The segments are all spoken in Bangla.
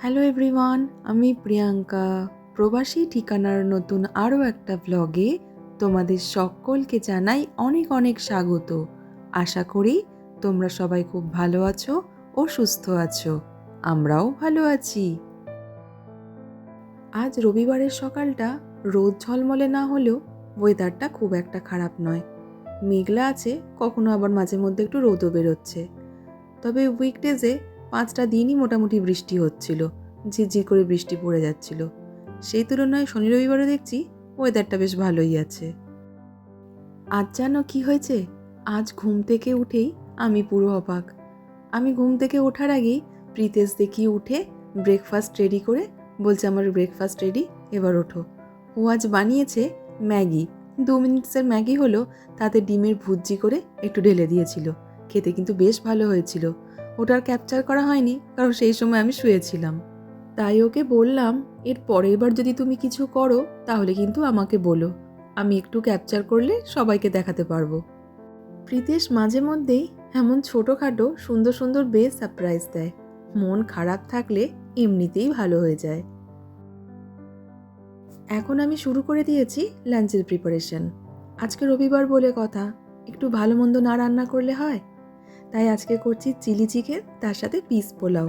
হ্যালো এভরিওয়ান আমি প্রিয়াঙ্কা। প্রবাসী ঠিকানার নতুন আরও একটা ব্লগে তোমাদের সকলকে জানাই অনেক অনেক স্বাগত। আশা করি তোমরা সবাই খুব ভালো আছো ও সুস্থ আছো। আমরাও ভালো আছি। আজ রবিবারের সকালটা রোদ ঝলমলে না হলেও ওয়েদারটা খুব একটা খারাপ নয়। মেঘলা আছে, কখনো আবার মাঝে মধ্যে একটু রোদও বেরোচ্ছে। তবে উইকডেজে পাঁচটা দিনই মোটামুটি বৃষ্টি হচ্ছিল, ঝিরঝির করে বৃষ্টি পড়ে যাচ্ছিল। সেই তুলনায় শনি রবিবারে দেখছি ওয়েদারটা বেশ ভালোই আছে। আজ জানো কি হয়েছে? আজ ঘুম থেকে উঠেই আমি পুরো অবাক। আমি ঘুম থেকে ওঠার আগেই প্রীতেশ দেখি উঠে ব্রেকফাস্ট রেডি করে বলছে, আমার ব্রেকফাস্ট রেডি এবার ওঠো। ও আজ বানিয়েছে ম্যাগি। দু মিনিটসের ম্যাগি হলো তাতে ডিমের ভুজি করে একটু ঢেলে দিয়েছিল। খেতে কিন্তু বেশ ভালো হয়েছিল। ওটার ক্যাপচার করা হয়নি, কারণ সেই সময় আমি শুয়েছিলাম। তাই ওকে বললাম, এর পরের বার যদি তুমি কিছু করো, তাহলে কিন্তু আমাকে বলো। আমি একটু ক্যাপচার করলে সবাইকে দেখাতে পারব। প্রীতেশ মাঝে মধ্যেই এমন ছোটোখাটো, সুন্দর সুন্দর বেশ সারপ্রাইজ দেয়। মন খারাপ থাকলে এমনিতেই ভালো হয়ে যায়। এখন আমি শুরু করে দিয়েছি লাঞ্চের প্রিপারেশন আজকে রবিবার বলে কথা। একটু ভালো মন্দ না রান্না করলে হয়? তাই আজকে করছি চিলি চিকেন, তার সাথে পিস পোলাও।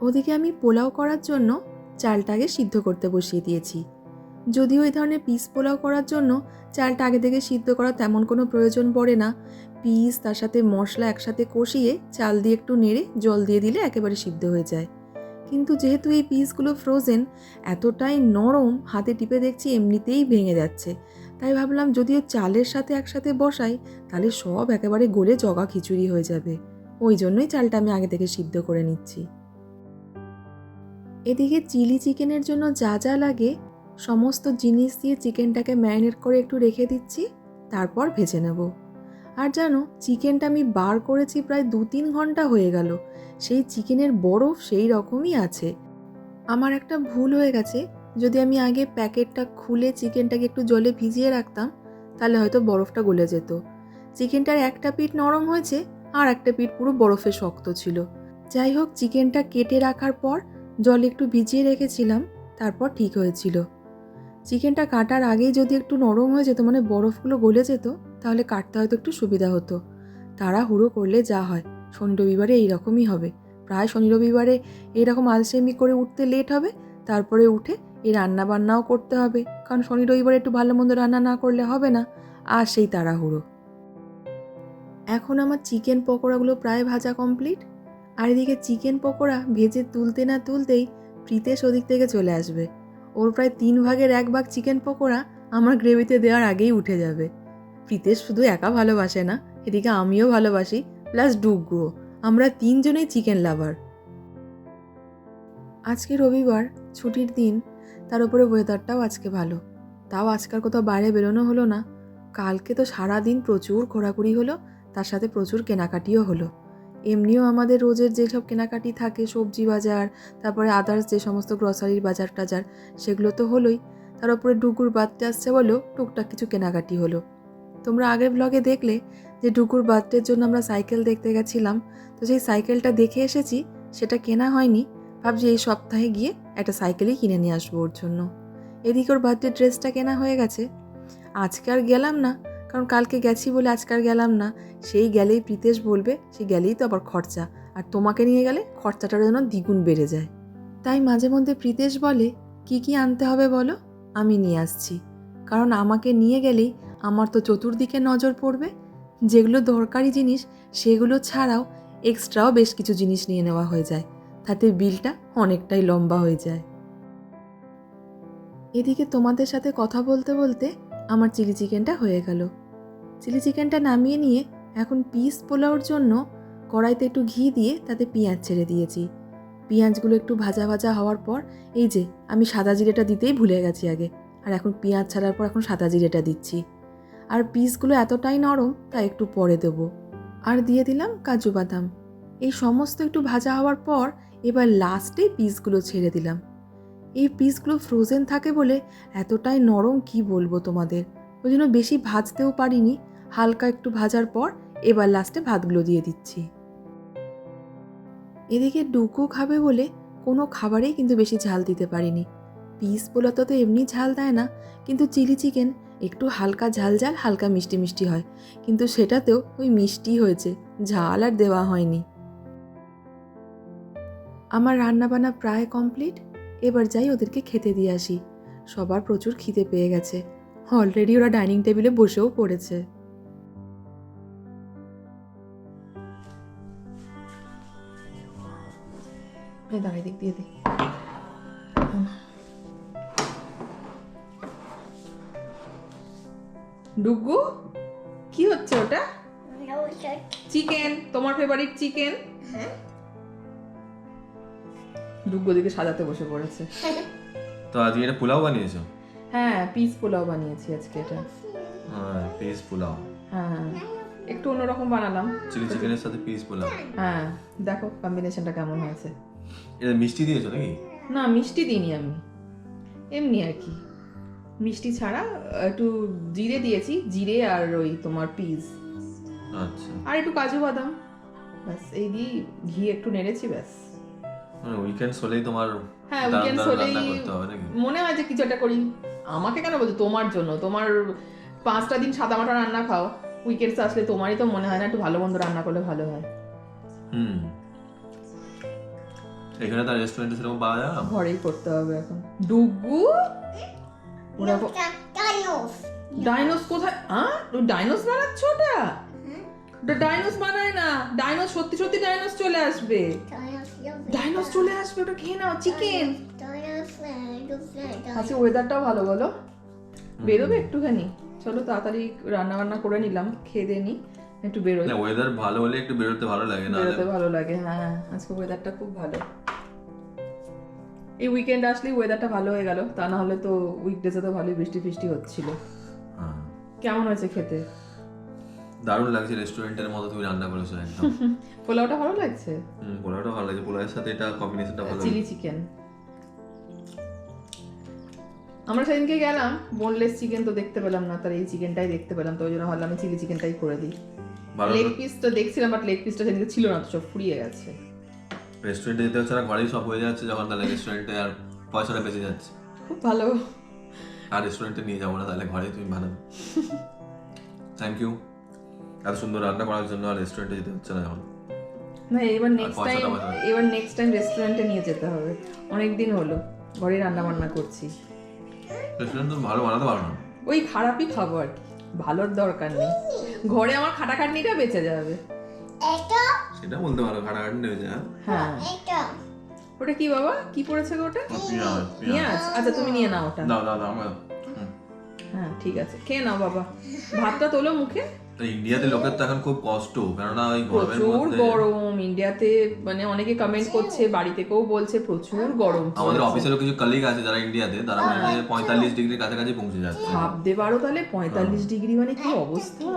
ওদিকে আমি পোলাও করার জন্য চালটাকে সিদ্ধ করতে বসিয়ে দিয়েছি। যদিও এই ধরনের পিস পোলাও করার জন্য চালটা আগে থেকে সিদ্ধ করা তেমন কোনো প্রয়োজন পড়ে না। পিস, তার সাথে মশলা একসাথে কষিয়ে চাল দিয়ে একটু নেড়ে জল দিয়ে দিলে একেবারে সিদ্ধ হয়ে যায়। কিন্তু যেহেতু এই পিসগুলো ফ্রোজেন এতটাই নরম, হাতে টিপে দেখছি এমনিতেই ভেঙে যাচ্ছে। তাই ভাবলাম যদিও চালের সাথে একসাথে বসাই, তাহলে সব একেবারে গলে জগা খিচুড়ি হয়ে যাবে। ওই জন্যই চালটা আমি আগে থেকে সিদ্ধ করে নিচ্ছি। এদিকে চিলি চিকেনের জন্য যা যা লাগে, সমস্ত জিনিস দিয়ে চিকেনটাকে ম্যারিনেট করে একটু রেখে দিচ্ছি, তারপর ভেজে নেব। আর জানো, চিকেনটা আমি বার করেছি প্রায় দু তিন ঘণ্টা হয়ে গেল। সেই চিকেনের বরফ সেই রকমই আছে। আমার একটা ভুল হয়ে গেছে যদি আমি আগে প্যাকেটটা খুলে চিকেনটাকে একটু জলে ভিজিয়ে রাখতাম, তাহলে হয়তো বরফটা গলে যেত। চিকেনটার একটা পিঠ নরম হয়েছে আর একটা পিঠ পুরো বরফে শক্ত ছিল। যাই হোক, চিকেনটা কেটে রাখার পর জল একটু ভিজিয়ে রেখেছিলাম, তারপর ঠিক হয়েছিল। চিকেনটা কাটার আগেই যদি একটু নরম হয়ে যেত মানে বরফগুলো গলে যেত, তাহলে কাটতে হয়তো একটু সুবিধা হতো। তারা হুড়ো করলে যা হয়, শনি রবিবারে এইরকমই হবে। প্রায় শনি রবিবারে এইরকম আলসেমি করে উঠতে লেট হবে, তারপরে উঠে এই রান্না বান্নাও করতে হবে। কারণ শনি রবিবারে একটু ভালো মন্দ রান্না না করলে হবে না। আর সেই তাড়াহুড়ো। এখন আমার চিকেন পকোড়াগুলো প্রায় ভাজা কমপ্লিট। আর এদিকে চিকেন পকোড়া ভেজে তুলতে না তুলতেই প্রীতেশ ওদিক থেকে চলে আসবে। ওর প্রায় তিন ভাগের এক ভাগ চিকেন পকোড়া আমার গ্রেভিতে দেওয়ার আগেই উঠে যাবে। প্রীতেশ শুধু একা ভালোবাসে না, এদিকে আমিও ভালোবাসি, প্লাস ডুগ্গুও আমরা তিনজনেই চিকেন লাভার। আজকে রবিবার, ছুটির দিন তার উপরে ওয়েদারটাও আজকে ভালো। তাও আজকাল কোথাও বাইরে বেরোনো হলো না। কালকে তো সারা দিন প্রচুর ঘোরাঘুরি হলো, তার সাথে প্রচুর কেনাকাটিও হলো। এমনিও আমাদের রোজের যেসব কেনাকাটি থাকে, সবজি বাজার, তারপরে আদার্স যে সমস্ত গ্রসারির বাজার টাজার, সেগুলো তো হলোই। তার উপরে ডুগুর বার্থডে আসছে বলেও টুকটাক কিছু কেনাকাটি হলো। তোমরা আগের ব্লগে দেখলে যে ডুগুর বার্থডের জন্য আমরা সাইকেল দেখতে গেছিলাম। তো সেই সাইকেলটা দেখে এসেছি, সেটা কেনা হয়নি। ভাবছি এই সপ্তাহে গিয়ে একটা সাইকেলই কিনে নিয়ে আসব ওর জন্য। এদিকে ওর বার্থডে ড্রেসটা কেনা হয়ে গেছে। আজকে আর গেলাম না, কারণ কালকে গেছি বলে আজকে আর গেলাম না। সেই গেলেই প্রীতেশ বলবে, সে গেলেই তো আবার খরচা। আর তোমাকে নিয়ে গেলে খরচাটার যেন দ্বিগুণ বেড়ে যায়। তাই মাঝে মধ্যে প্রীতেশ বলে, কি কি আনতে হবে বলো? আমি নিয়ে আসছি। কারণ আমাকে নিয়ে গেলেই আমার তো চতুর্দিকে নজর পড়বে। যেগুলো দরকারি জিনিস, সেগুলো ছাড়াও এক্সট্রাও বেশ কিছু জিনিস নিয়ে নেওয়া হয়ে যায়। তাতে বিলটা অনেকটাই লম্বা হয়ে যায়। এদিকে তোমাদের সাথে কথা বলতে বলতে আমার চিলি চিকেনটা হয়ে গেল। চিলি চিকেনটা নামিয়ে নিয়ে এখন পিস পোলাওর জন্য কড়াইতে একটু ঘি দিয়ে তাতে পেঁয়াজ ছেড়ে দিয়েছি। পেঁয়াজগুলো একটু ভাজা ভাজা হওয়ার পর এই যে আমি সাদা জিরেটা দিতেই ভুলে গেছি আগে, আর এখন পেঁয়াজ ছাড়ার পর এখন সাদা জিরেটা দিচ্ছি। আর পিসগুলো এতটাই নরম তা একটু পরে দেবো। আর দিয়ে দিলাম কাজু বাদাম। এই সমস্ত একটু ভাজা হওয়ার পর এবার লাস্টে পিসগুলো ছেড়ে দিলাম। এই পিসগুলো ফ্রোজেন থাকে বলে এতটাই নরম কি বলব তোমাদের? ওই জন্য বেশি ভাজতেও পারিনি। হালকা একটু ভাজার পর এবার লাস্টে ভাতগুলো দিয়ে দিচ্ছি। এদিকে ডুকু খাবে বলে কোনো খাবারেই কিন্তু বেশি ঝাল দিতে পারিনি। পিস পোলাতে তো এমনি ঝাল দেয় না, কিন্তু চিলি চিকেন একটু হালকা ঝাল ঝাল, হালকা মিষ্টি মিষ্টি হয়। কিন্তু সেটাতেও ওই মিষ্টি হয়েছে, ঝাল আর দেওয়া হয়নি। আমার রান্নাবান্না প্রায় কমপ্লিট এবার যাই ওদেরকে খেতে দিয়ে আসি। সবার প্রচুর খিদে পেয়ে গেছে। অলরেডি ওরা ডাইনিং টেবিলে বসেও পড়েছে। দাঁড়াই দিক দিয়ে দিই ডুগু কি হচ্ছে ওটা? চিকেন তোমার ফেভারিট চিকেন ডুগু দিকে সাজাতে বসে পড়েছে। তো আজকে এটা পোলাও বানিয়েছো? হ্যাঁ পিস পোলাও বানিয়েছি আজকে এটা। হ্যাঁ পিস পোলাও। হ্যাঁ একটু অন্যরকম বানালাম। চিলি চিকেনের সাথে পিস পোলাও? হ্যাঁ দেখো কম্বিনেশনটা কেমন হয়েছে। এটা মিষ্টি দিয়েছ নাকি? না মিষ্টি দিইনি আমি। এমনি আর কি। মিষ্টি ছাড়া একটু জিরে দিয়েছি জিরে আর ওই তোমার পিস। আচ্ছা। আর একটু কাজু বাদাম। ব্যাস এই দিয়ে ঘি একটু নেড়েছি ব্যাস। মানে উইকেন্ড হলেই তোমার হ্যাঁ হলেই মনে হয় যে কিছু একটা করি। আমাকে কেন বলছো? তোমার জন্য। তোমার পাঁচটা দিন সাদা মাটা রান্না খাও। উইকেন্ডস আসলে তোমারই তো মনে হয় না একটু ভালো মন্দ রান্না করলে ভালো হয়। হুম। এখানে তার রেস্টুরেন্টে সেরকম পাওয়া যায় না ঘরেই করতে হবে এখন। ডুগু? ডাইনোস কোথায়? আহ ডাইনোস বানাচ্ছ ওটা? ডাইনোস বানায় না। ডাইনোস সত্যি সত্যি ডাইনোস চলে আসবে। ডাইনোস চলে আসবে ওটা খেয়ে নাও চিকেন। আচ্ছা ওয়েদারটাও ভালো বলো। বেরোবে একটুখানি। চলো তাড়াতাড়ি রান্না বান্না করে নিলাম খেয়ে দিয়ে নি একটু বেরোই। না ওয়েদার ভালো হলে একটু বেরোতে ভালো লাগে না বেরোতে ভালো লাগে হ্যাঁ আজকে ওয়েদারটা খুব ভালো। এই উইকেন্ড আসলেই ওয়েদারটা ভালো হয়ে গেল তা না হলে তো উইকডেজে তো ভালোই বৃষ্টি ফিষ্টি হচ্ছিল। হ্যাঁ। কেমন হয়েছে খেতে? দারুণ লাগছে রেস্টুরেন্টের মতো তুমি রান্না করেছ একদম। পোলাওটা ভালো লাগছে? হুম পোলাওটা ভালো লাগছে। পোলাওয়ের সাথে এটা কম্বিনেশনটা ভালো চিলি চিকেন আমরা সেদিনকে গেলাম বোনলেস চিকেন তো দেখতে পেলাম না তার এই চিকেনটাই দেখতে পেলাম তো ওই জন্য ভাবলাম আমি চিলি চিকেনটাই করে দিই। লেগ পিস তো দেখছিলাম বাট লেগ পিসটা সেদিনকে ছিল না তো সব ফুরিয়ে গেছে। রেস্টুরেন্টে যেতে হচ্ছে না ঘরেই সব হয়ে যাচ্ছে যখন তাহলে রেস্টুরেন্টে আর পয়সাটা বেঁচে যাচ্ছে। খুব ভালো। আর রেস্টুরেন্টে নিয়ে যাব না তাহলে ঘরে তুমি বানাবে। থ্যাংক ইউ এত সুন্দর রান্না করার জন্য আর রেস্টুরেন্টে যেতে হচ্ছে না এখন। না এবার নেক্সট টাইম। এবার নেক্সট টাইম রেস্টুরেন্টে নিয়ে যেতে হবে। অনেক দিন হলো ঘরে রান্না বান্না করছি। রেস্টুরেন্ট তো ভালো বানাতে পারো না। ওই খারাপই খাব আর কি। ভালোর দরকার নেই। ঘরে আমার খাটাখাটনিটা বেঁচে যাবে। সেটা বলতে পারো খাটাখাটি হয়েছে হ্যাঁ। হ্যাঁ ওটা কি বাবা? কি পড়েছে গো ওটা? পেঁয়াজ আচ্ছা তুমি নিয়ে নাও ওটা। দাও দাও দাও আমার। হ্যাঁ ঠিক আছে। খেয়ে নাও বাবা। ভাতটা তোলো মুখে। তো ইন্ডিয়াতে লোকের তো এখন খুব কষ্ট কেননা ওই গরমের প্রচুর গরম ইন্ডিয়াতে মানে অনেকে কমেন্ট করছে বাড়ি থেকেও বলছে প্রচুর গরম। আমাদের চলছে। অফিসেরও কিছু কলিগ আছে যারা ইন্ডিয়াতে তারা যে পঁয়তাল্লিশ ডিগ্রির কাছাকাছি পৌঁছে যাচ্ছে। ভাবতে পারো তাহলে পঁয়তাল্লিশ ডিগ্রি মানে কি অবস্থা?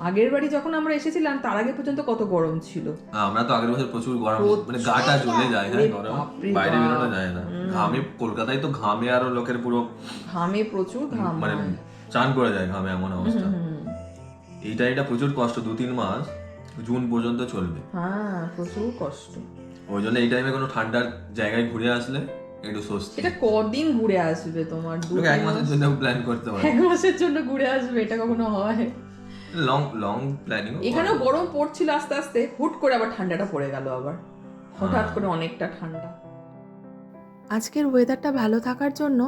আগের বাড়ি যখন আমরা এসেছিলাম তার আগে পর্যন্ত কত গরম ছিল? হ্যাঁ, আমরা তো আগের বছর প্রচুর গরম। মানে গাটা জ্বলে যায় হ্যাঁ গরম। বাইরে বেরোনো যায় না। ঘামে কলকাতায় তো ঘামে আরও লোকের পুরো ঘামে প্রচুর ঘাম মানে চান করে যায় ঘামে এমন অবস্থা। এইটা এটা প্রচুর কষ্ট দু তিন মাস জুন পর্যন্ত চলবে। হ্যাঁ প্রচুর কষ্ট। ওই জন্য এই টাইমে কোনো ঠান্ডার জায়গায় ঘুরে আসলে একটু স্বস্তি। এটা কদিন ঘুরে আসবে তোমার? দু এক মাসের জন্য প্ল্যান করতে পারে এক মাসের জন্য ঘুরে আসবে এটা কখনো হয়? লং লং প্ল্যানিং এখানেও গরম পড়ছিল আস্তে আস্তে হুট করে আবার ঠান্ডাটা পড়ে গেল আবার। হঠাৎ হ্যাঁ। করে অনেকটা ঠান্ডা। আজকের ওয়েদারটা ভালো থাকার জন্য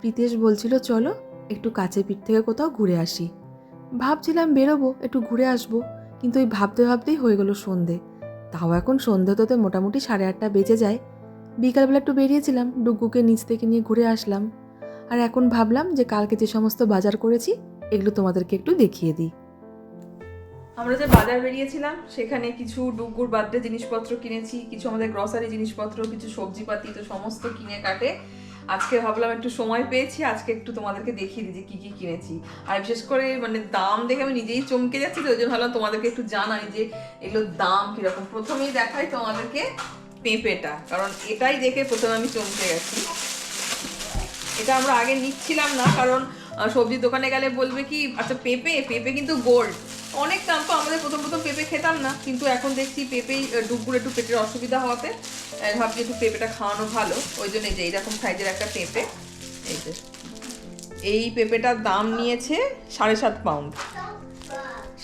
প্রীতেশ বলছিল চলো একটু কাছে পিঠ থেকে কোথাও ঘুরে আসি। ভাবছিলাম বেরোবো, একটু ঘুরে আসব, কিন্তু ওই ভাবতে ভাবতেই হয়ে গেলো সন্ধে। তাও এখন সন্ধে হতে মোটামুটি সাড়ে আটটা বেজে যায়। বিকালবেলা একটু বেরিয়েছিলাম ডুগুকে নিচ থেকে নিয়ে ঘুরে আসলাম। আর এখন ভাবলাম যে কালকে যে সমস্ত বাজার করেছি, এগুলো তোমাদেরকে একটু দেখিয়ে দিই। আমরা যে বাজার বেরিয়েছিলাম, সেখানে কিছু ডুগুর বার্থডে জিনিসপত্র কিনেছি, কিছু আমাদের গ্রসারি জিনিসপত্র, কিছু সবজিপাতি, তো সমস্ত কিনে কাটে। আজকে ভাবলাম একটু সময় পেয়েছি, আজকে একটু তোমাদেরকে দেখিয়ে দিই যে কি কি কিনেছি। আর বিশেষ করে মানে দাম দেখে আমি নিজেই চমকে যাচ্ছি তো, ওই জন্য ভাবলাম তোমাদেরকে একটু জানাই যে এগুলোর দাম কীরকম। প্রথমেই দেখাই তোমাদেরকে পেঁপেটা, কারণ এটাই দেখে প্রথমে আমি চমকে গেছি। এটা আমরা আগে নিচ্ছিলাম না, কারণ সবজির দোকানে গেলে বলবে কি আচ্ছা পেঁপে পেঁপে কিন্তু গোল্ড অনেক দাম তো আমাদের প্রথম প্রথম পেঁপে খেতাম না, কিন্তু এখন দেখছি পেঁপেই ডুবগুলো একটু পেটের অসুবিধা হওয়াতে ভাবছি একটু পেঁপেটা খাওয়ানো ভালো। ওই জন্য এই যে এইরকম সাইজের একটা পেঁপে, এই যে। এই পেঁপেটার দাম নিয়েছে সাড়ে সাত পাউন্ড।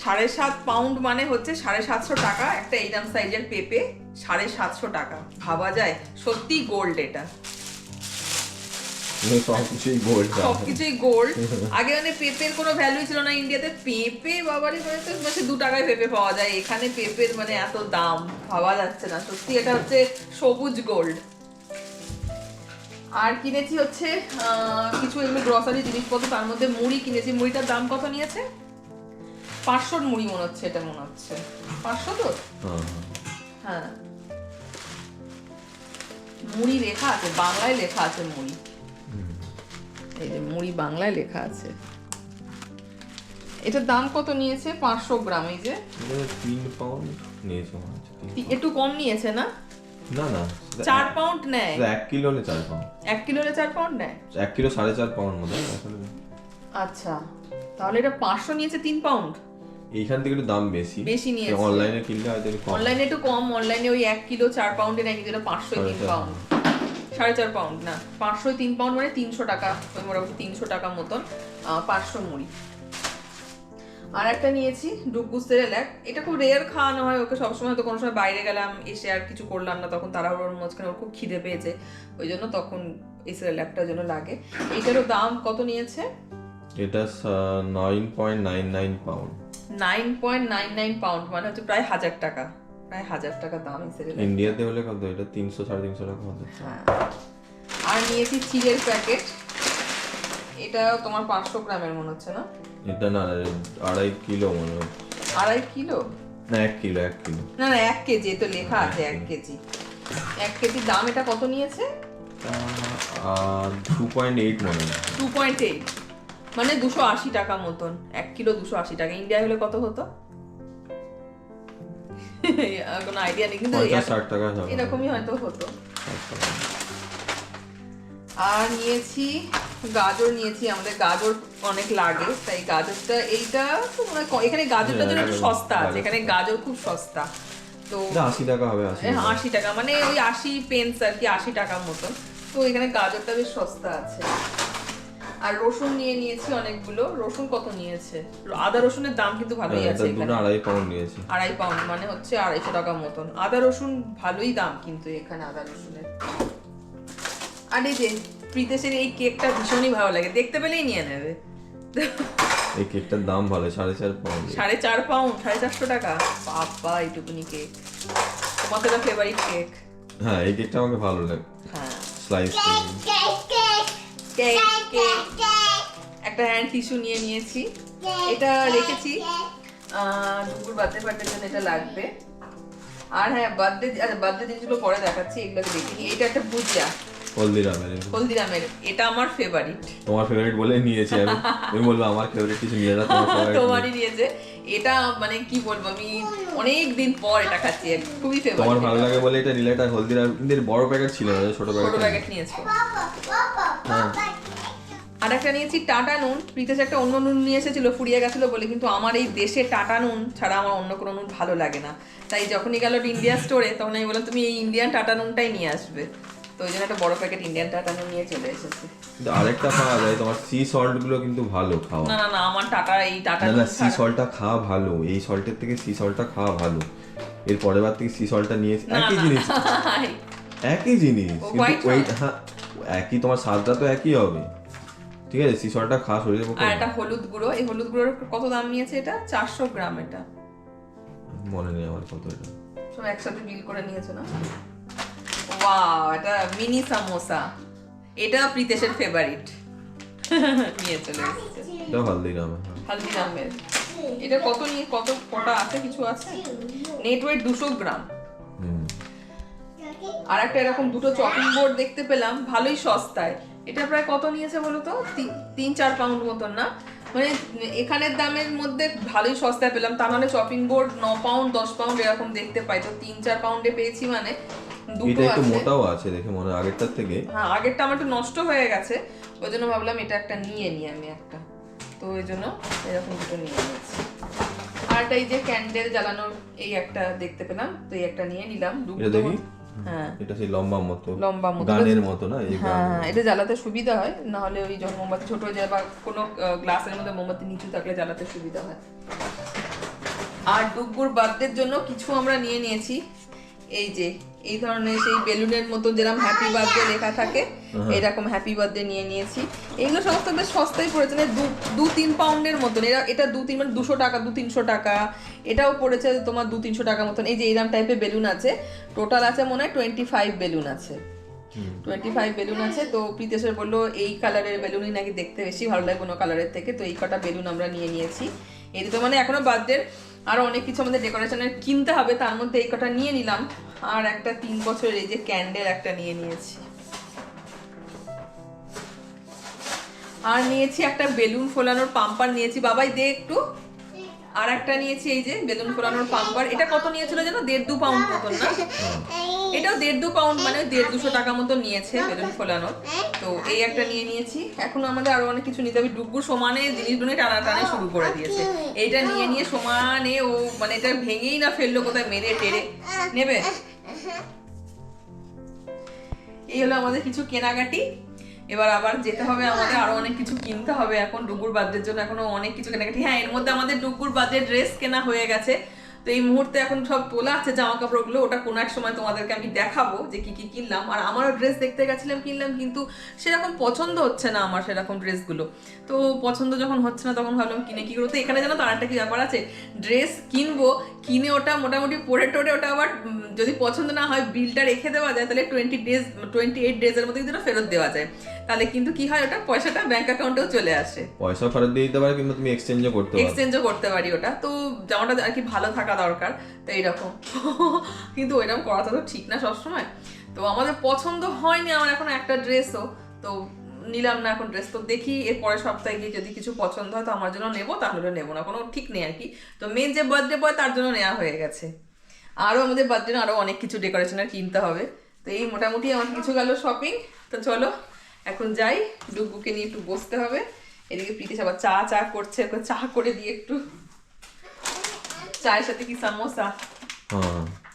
সাড়ে সাত পাউন্ড মানে হচ্ছে সাড়ে সাতশো টাকা, একটা এইরকম সাইজের পেঁপে, সাড়ে সাতশো টাকা। ভাবা যায় সত্যি গোল্ড এটা। সব কিছুই গোল্ড সবকিছুই গোল্ড আগে মানে পেঁপের কোনো ভ্যালু ছিল না ইন্ডিয়াতে পেঁপে বাবারই মানে তো মানে দু টাকায় পেঁপে পাওয়া যায়। এখানে পেঁপের মানে এত দাম ভাবা যাচ্ছে না। সত্যি এটা হচ্ছে সবুজ গোল্ড আর কিনেছি হচ্ছে কিছু এগুলো গ্রসারি জিনিসপত্র তার মধ্যে মুড়ি কিনেছি। মুড়িটার দাম কত নিয়েছে? পাঁচশোর মুড়ি মনে হচ্ছে এটা মনে হচ্ছে। পাঁচশো তো? হ্যাঁ। মুড়ি লেখা আছে বাংলায় লেখা আছে মুড়ি। এই যে মুড়ি বাংলায় লেখা আছে। এটার দাম কত নিয়েছে? পাঁচশো গ্রাম এই যে। তিন পাউন্ড নিয়েছে একটু কম নিয়েছে না? না না। চার পাউন্ড নেয়। এক কিলো হলে চার পাউন্ড এক কিলোরে চার পাউন্ড নেয়? এক কিলো সাড়ে চার পাউন্ড মতো আচ্ছা। তাহলে এটা পাঁচশো নিয়েছে তিন পাউন্ড এইখান থেকে একটু দাম বেশি। বেশি নিয়েছে। অনলাইনে কিনলে হয়তো অনলাইনে একটু কম অনলাইনে ওই এক কিলো চার পাউন্ডে কিন্তু এটা পাঁচশো তিন পাউন্ড সাড়ে চার পাউন্ড না পাঁচশো তিন পাউন্ড মানে তিনশো টাকা ওই মোটামুটি তিনশো টাকা মতন পাঁচশো মুড়ি। আর একটা নিয়েছি ডুবগুস সেরেল্যাক এটা খুব রেয়ার খাওয়ানো হয় ওকে সবসময় তো কোনো সময় বাইরে গেলাম এসে আর কিছু করলাম না তখন তারা ওর মাঝখানে ওর খুব খিদে পেয়েছে ওই জন্য তখন এই সেরেল্যাকটার জন্য লাগে। এটারও দাম কত নিয়েছে? এটা nine point nine nine pound nine point nine nine pound মানে হচ্ছে প্রায় হাজার টাকা। প্রায় হাজার টাকা দাম এই ইন্ডিয়াতে হলে কত? এটা তিনশো সাড়ে তিনশো টাকা হবে হ্যাঁ। আর নিয়েছি চিড়ের প্যাকেট। এটাও তোমার পাঁচশো গ্রামের মনে হচ্ছে না? এটা না আড়াই কিলো মনে হয়। আড়াই কিলো? না এক কিলো এক কিলো। না না এক কেজি তো লেখা আছে এক কেজি। এক কেজি দাম এটা কত নিয়েছে? টু পয়েন্ট এইট মনে হয়। টু পয়েন্ট এইট মানে দুশো আশি টাকা মতন। এক কিলো দুশো আশি টাকা। ইন্ডিয়া হলে কত হতো? কোনো আইডিয়া নেই কিন্তু এরকমই হয়তো হতো। আর নিয়েছি গাজর নিয়েছি আমাদের গাজর অনেক লাগে তাই গাজরটা এইটা তো মনে হয় এখানে গাজরটা যেন একটু হ্যাঁ, সস্তা আছে এখানে গাজর খুব সস্তা। তো আশি টাকা হবে আশি হ্যাঁ, টাকা। আশি টাকা মানে ওই আশি পেন্স আর কি আশি টাকার মতন। তো এখানে গাজরটা বেশ সস্তা আছে। আর রসুন নিয়ে নিয়েছি অনেকগুলো। রসুন কত নিয়েছে? আদা রসুনের দাম কিন্তু ভালোই হ্যাঁ, আছে এখানে। আড়াই পাউন্ড নিয়েছি। আড়াই পাউন্ড মানে হচ্ছে আড়াইশো টাকার মতন। আদা রসুন ভালোই দাম কিন্তু এখানে আদা রসুনের। আর এই যে প্রীতেশের এই কেকটা ভীষণই ভালো লাগে। দেখতে পেলেই নিয়ে নেবে। এই কেকটার দাম ভালো সাড়ে চার পাউন্ড। সাড়ে চার পাউন্ড সাড়ে চারশো টাকা। বাবা এইটুকুনি কেক। তোমার তো ফেভারিট কেক। হ্যাঁ এই কেকটা আমাকে ভালো লাগে। হ্যাঁ। Slice cake. কেক একটা হ্যান্ড টিস্যু নিয়ে নিয়েছি। এটা রেখেছি। ডুগুর বার্থডে পার্টির জন্য এটা লাগবে। আর হ্যাঁ বার্থডে আচ্ছা বার্থডে জিনিসগুলো পরে দেখাচ্ছি এগুলোকে দেখিনি এটা একটা ভুজিয়া। হলদিরামের। হলদিরামের। এটা আমার ফেভারিট তোমার ফেভারিট বলে নিয়েছি আমি। তুমি বলব আমার ফেভারিট কিছু নিয়ে না তোমার তোমারই নিয়েছে। এটা মানে কি বলব আমি অনেক দিন পর এটা খাচ্ছি। খুবই তোমার ভালো লাগে বলে এটা নিলে এটা হলদিরামের বড় প্যাকেট ছিল না ছোট ছোট প্যাকেট প্যাকেট নিয়েছো। আর একটা নিয়েছি টাটা নুন। প্রীতেশ একটা অন্য নুন নিয়ে এসেছিল ফুরিয়ে গেছিল বলে কিন্তু আমার এই দেশে টাটা নুন ছাড়া আমার অন্য কোনো নুন ভালো লাগে না। তাই যখনই গেল ইন্ডিয়া স্টোরে তখন আমি বললাম তুমি এই ইন্ডিয়ান টাটা নুনটাই নিয়ে আসবে। তো ওই জন্য একটা বড় প্যাকেট ইন্ডিয়ান টাটা নুন নিয়ে চলে এসেছে। কিন্তু আরেকটা পাওয়া যায় তোমার সি সল্টগুলো কিন্তু ভালো খাওয়া। না না না আমার টাটা এই টাটা না সি সল্টটা খাওয়া ভালো এই সল্টের থেকে সি সল্টটা খাওয়া ভালো। এর পরের বার থেকে সি সল্টটা নিয়ে একই জিনিস। একই জিনিস কিন্তু ওই হ্যাঁ। একই তোমার স্বাদটা তো একই হবে। ঠিক আছে সি খাস শরীরের পক্ষে আর একটা হলুদ গুঁড়ো এই হলুদ গুঁড়োর কত দাম নিয়েছে এটা? চারশো গ্রাম এটা। মনে নেই আমার কত এটা। সব একসাথে বিল করে নিয়েছো না? ওয়াও এটা মিনি সামোসা। এটা প্রীতেশের ফেভারিট নিয়ে চলে এসেছে। এটা হলদিরামে। হালদিরামের। এটা কত নিয়ে কত কটা আছে? কিছু আছে? নেট ওয়েট দুশো গ্রাম। আর একটা এরকম দুটো চপিং বোর্ড দেখতে পেলাম ভালোই সস্তায়। এটা প্রায় কত নিয়েছে বলো তো? তিন চার পাউন্ড মতন না? মানে এখানের দামের মধ্যে ভালোই সস্তায় পেলাম। তার মানে চপিং বোর্ড ন পাউন্ড দশ পাউন্ড এরকম দেখতে পাই। তো তিন চার পাউন্ডে পেয়েছি মানে দুটো এটা একটু মোটাও আছে দেখে মনে আগেরটার থেকে। হ্যাঁ আগেরটা আমার একটু নষ্ট হয়ে গেছে। ওই জন্য ভাবলাম এটা একটা নিয়ে নিই আমি একটা। তো ওই জন্য এরকম দুটো নিয়ে নিয়েছি। আর আর এই যে ক্যান্ডেল জ্বালানোর এই একটা দেখতে পেলাম তো এই একটা নিয়ে নিলাম। দেখি। হ্যাঁ। এটা সেই লম্বা মতো লম্বা মতো। গানের মতো না এই হ্যাঁ এটা জ্বালাতে সুবিধা হয় না হলে ওই যখন মোমবাতি ছোট হয়ে যায় বা কোনো গ্লাসের মধ্যে মোমবাতি নিচু থাকলে জ্বালাতে সুবিধা হয়। আর ডুবুর বার্থডের জন্য কিছু আমরা নিয়ে নিয়েছি। এই যে এই ধরনের সেই বেলুনের মতো যেরকম হ্যাপি বার্থডে লেখা থাকে এরকম হ্যাপি বার্থডে নিয়ে নিয়েছি। এইগুলো সমস্ত বেশ সস্তায় পড়েছে মানে দু দু তিন পাউন্ডের মতন। এরা এটা দু তিন মানে দুশো টাকা দু তিনশো টাকা। এটাও পড়েছে তোমার দু তিনশো টাকা মতন। এই যে এইরকম টাইপের বেলুন আছে টোটাল আছে মনে হয় টোয়েন্টি ফাইভ বেলুন আছে। টোয়েন্টি ফাইভ বেলুন আছে তো প্রীতেশের বলল এই কালারের বেলুনই নাকি দেখতে বেশি ভালো লাগে কোনো কালারের থেকে? তো এই কটা বেলুন আমরা নিয়ে নিয়েছি। এই দুটো মানে এখনও বার্থডে আরও অনেক কিছু আমাদের ডেকোরেশনের কিনতে হবে তার মধ্যে এই কটা নিয়ে নিলাম। আর একটা তিন বছরের এই যে ক্যান্ডেল একটা নিয়ে নিয়েছি। আর নিয়েছি একটা বেলুন ফোলানোর পাম্পার নিয়েছি। বাবাই, দে একটু। আর একটা নিয়েছি এই যে বেলুন ফোলানোর পাম্পার। এটা কত নিয়েছিল যেন দেড় দু পাউন্ড মতন, না? এটাও দেড় দু পাউন্ড মানে দেড় দুশো টাকা মতো নিয়েছে বেলুন ফোলানোর। তো এই একটা নিয়ে নিয়েছি। এখন আমাদের আরও অনেক কিছু নিতে হবে। ডুব্বু সমানে জিনিসগুলো টানা টানে শুরু করে দিয়েছে। এইটা নিয়ে নিয়ে সমানে ও মানে এটা ভেঙেই না ফেলল কোথায়, মেরে টেরে। নেবে? এই হলো আমাদের কিছু কেনাকাটি। এবার আবার যেতে হবে, আমাদের আরও অনেক কিছু কিনতে হবে। এখন ডুগুর বার্থডের জন্য এখনও অনেক কিছু কেনাকাটি। হ্যাঁ এর মধ্যে আমাদের ডুগুর বার্থডে ড্রেস কেনা হয়ে গেছে। তো এই মুহূর্তে এখন সব তোলা আছে জামা কাপড়গুলো, ওটা কোনো এক সময় তোমাদেরকে আমি দেখাবো যে কি কি কিনলাম। আর আমারও ড্রেস দেখতে গেছিলাম, কিনলাম, কিন্তু সেরকম পছন্দ হচ্ছে না আমার সেরকম ড্রেসগুলো তো পছন্দ যখন হচ্ছে না, তখন ভাবলাম কিনে কি করব? তো এখানে যেন তার একটা কি ব্যাপার আছে? ড্রেস কিনবো, কিনে ওটা মোটামুটি পরে টোরে ওটা আবার যদি পছন্দ না হয় বিলটা রেখে দেওয়া যায়, তাহলে টোয়েন্টি ডেজ টোয়েন্টি এইট ডেজের মধ্যে কিন্তু ফেরত দেওয়া যায়। তাহলে কিন্তু কি হয় ওটা? পয়সাটা ব্যাংক অ্যাকাউন্টেও চলে আসে। পয়সা ফেরত দিয়ে দিতে পারে কিংবা তুমি এক্সচেঞ্জও করতে পারো। এক্সচেঞ্জও করতে পারি ওটা। তো জামাটা আর কি ভালো থাকা দরকার তো এইরকম। কিন্তু ওইরকম করাটা তো ঠিক না সবসময়। তো আমাদের পছন্দ হয়নি আমার এখন একটা ড্রেসও তো নিলাম না এখন ড্রেস তো দেখি এর পরের সপ্তাহে গিয়ে যদি কিছু পছন্দ হয় তো আমার জন্য নেব তাহলে নেব না। কোনো ঠিক নেই আর কি। তো মেন যে বার্থডে বয় তার জন্য নেওয়া হয়ে গেছে। আরও আমাদের বার্থডে আরও অনেক কিছু ডেকোরেশনের কিনতে হবে। তো এই মোটামুটি আমার কিছু গেল শপিং তো চলো এখন যাই, ডুবুকে নিয়ে একটু বসতে হবে। এদিকে প্রীতিশ আবার চা চা করছে চা করে দিয়ে একটু। চায়ের সাথে কি সামোসা? হ্যাঁ।